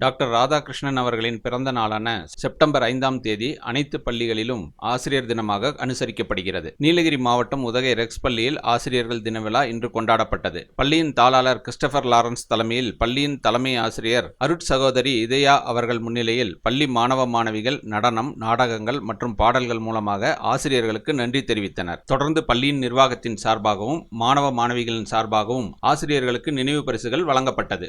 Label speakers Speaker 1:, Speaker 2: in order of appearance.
Speaker 1: Doctor Radhakrishnan அவர்களின் பிறந்த நாளான செப்டம்பர் ஐந்தாம் தேதி அனைத்து பள்ளிகளிலும் ஆசிரியர் தினமாக அனுசரிக்கப்படுகிறது. நீலகிரி மாவட்டம் உதகை ரெக்ஸ் பள்ளியில் ஆசிரியர்கள் தின விழா இன்று கொண்டாடப்பட்டது. பள்ளியின் தாளாளர் கிறிஸ்டபர் லாரன்ஸ் தலைமையில் பள்ளியின் தலைமை ஆசிரியர் அருட் சகோதரி இதயா அவர்கள் முன்னிலையில் பள்ளி மாணவ மாணவிகள் நடனம் நாடகங்கள் மற்றும் பாடல்கள் மூலமாக ஆசிரியர்களுக்கு நன்றி தெரிவித்தனர். தொடர்ந்து பள்ளியின் நிர்வாகத்தின் சார்பாகவும் மாணவ மாணவிகளின் சார்பாகவும் ஆசிரியர்களுக்கு நினைவு பரிசுகள் வழங்கப்பட்டது.